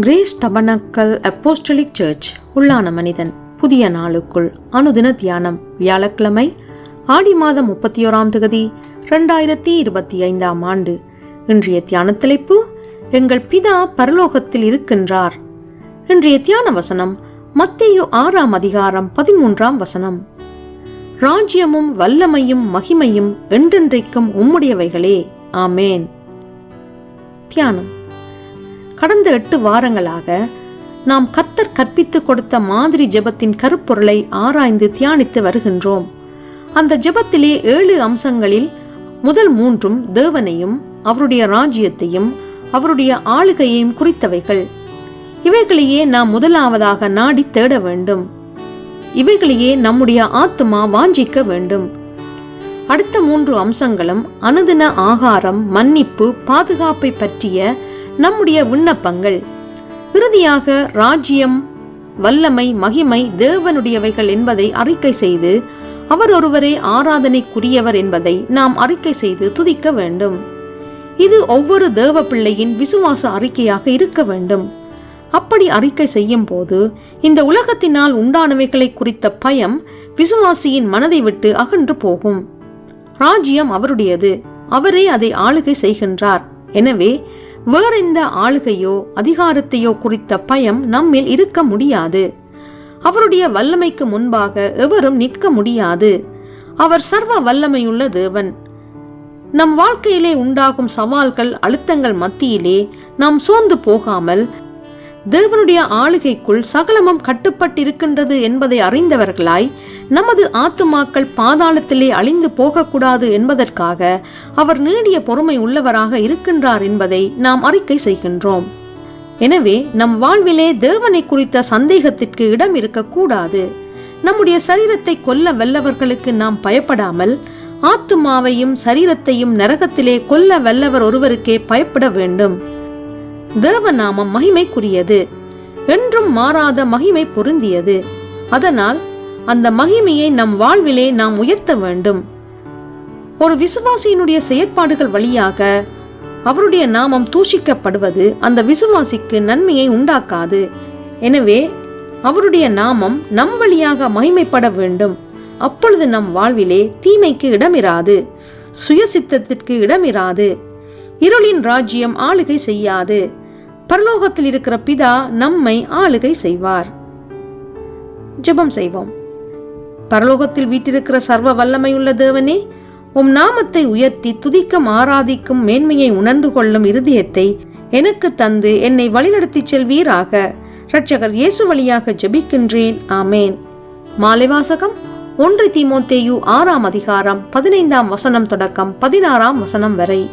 Grace tabernacle apostolic search உள்ளான மனிதன். புதிய நாளுக்குள் அனுதின தியானம். வியாழக்கிழமை ஆடி மாதம் முப்பத்தி ஓராம் தகுதி ரெண்டாயிரத்தி இருபத்தி ஐந்தாம் ஆண்டு. இன்றைய தியான தலைப்பு எங்கள் பிதா பரலோகத்தில் இருக்கின்றார். இன்றைய தியான வசனம் மத்தேயு ஆறாம் அதிகாரம் பதிமூன்றாம் வசனம். ராஜ்யமும் வல்லமையும் மகிமையும் என்றென்றைக்கும் உம்முடையவைகளே. ஆமேன். தியானம். கடந்த எட்டு வாரங்களாக நாம் கத்தர் கற்பித்து கொடுத்த மாதிரி ஜெபத்தின் கருப்பொருளை ஆராய்ந்து தியானித்து வருகின்றோம். அந்த ஜெபத்திலே ஏழு அம்சங்களில் முதல் மூன்றும் தேவனையும் அவருடைய ராஜ்யத்தையும் அவருடைய ஆளுகையையும் குறித்தவைகள். இவைகளையே நாம் முதலாவதாக நாடி தேட வேண்டும். இவைகளையே நம்முடைய ஆத்துமா வாஞ்சிக்க வேண்டும். அடுத்த மூன்று அம்சங்களும் அனுதின ஆகாரம் மன்னிப்பு பாதுகாப்பை பற்றிய நம்முடைய விண்ணப்பங்கள். இறுதியாக ராஜ்யம் வல்லமை மகிமை தேவனுடையவைகள் என்பதை அறிக்கை செய்து அவர் ஒருவரே ஆராதனைக்குரியவர் என்பதை நாம் அறிக்கை செய்து துதிக்க வேண்டும். இது ஒவ்வொரு தேவ பிள்ளையின் விசுவாச அறிக்கையாக இருக்க வேண்டும். அப்படி அறிக்கை செய்யும் போது இந்த உலகத்தினால் உண்டானவைகளை குறித்த பயம் விசுவாசியின் மனதை விட்டு அகன்று போகும். ராஜ்யம் அவருடையது. அவரே அதை ஆளுகை செய்கின்றார். எனவே வேறெந்த ஆளுகையோ அதிகாரத்தையோ குறித்த பயம் நம்மில் இருக்க முடியாது. அவருடைய வல்லமைக்கு முன்பாக எவரும் நிற்க முடியாது. அவர் சர்வ வல்லமையுள்ள தேவன். நம் வாழ்க்கையிலே உண்டாகும் சவால்கள் அழுத்தங்கள் மத்தியிலே நாம் சோர்ந்து போகாமல் தேவனுடைய ஆளுகைக்குள் சகலமும் கட்டுப்பட்டிருக்கின்றது என்பதை அறிந்தவர்களாய் நமது ஆத்துமாக்கள் பாதாளத்திலே அழிந்து போகக்கூடாது என்பதற்காக அவர் நீடிய பொறுமை உள்ளவராக இருக்கின்றார் என்பதை நாம் அறிக்கை செய்கின்றோம். எனவே நம் வாழ்விலே தேவனை குறித்த சந்தேகத்திற்கு இடம் இருக்கக்கூடாது. நம்முடைய சரீரத்தை கொல்ல வல்லவர்களுக்கு நாம் பயப்படாமல் ஆத்துமாவையும் சரீரத்தையும் நரகத்திலே கொல்ல வல்லவர் ஒருவருக்கே பயப்பட வேண்டும். தேவநாமம் மகிமைக்குரியது என்றும் மாறாத மகிமை பொருந்தியது. அதனால் அந்த மகிமையை நம் வாழ்விலே நாம் உயர்த்த வேண்டும். ஒரு விசுவாசியினுடைய செயற்பாடுகள் வழியாக அவருடைய நாமம் தூஷிக்கப்படுவது அந்த விசுவாசிக்கு நன்மையை உண்டாக்காது. எனவே அவருடைய நாமம் நம் வழியாக மகிமைப்பட வேண்டும். அப்பொழுது நம் வாழ்விலே தீமைக்கு இடமிராது சுயசித்தத்திற்கு இடமிராது இருளின் ராஜ்யம் ஆளுகை செய்யாது பரலோகத்தில் இருக்கிற பிதா நம்மை ஆளுகை செய்வார். ஜெபம் செய்வோம். பரலோகத்தில் வீட்டிருக்கிற சர்வ வல்லமையுள்ள தேவனே உம் நாமத்தை உயர்த்தி துதிக்கும் ஆராதிக்கும் மேன்மையை உணர்ந்து கொள்ளும் இருதயத்தை எனக்கு தந்து என்னை வழிநடத்தி செல்வீராக. இரட்சகர் இயேசு வழியாக ஜெபிக்கின்றேன். ஆமேன். மாலைவாசகம் ஒன்று தீமோத்தேயு ஆறாம் அதிகாரம் பதினைந்தாம் வசனம் தொடக்கம் பதினாறாம் வசனம் வரை.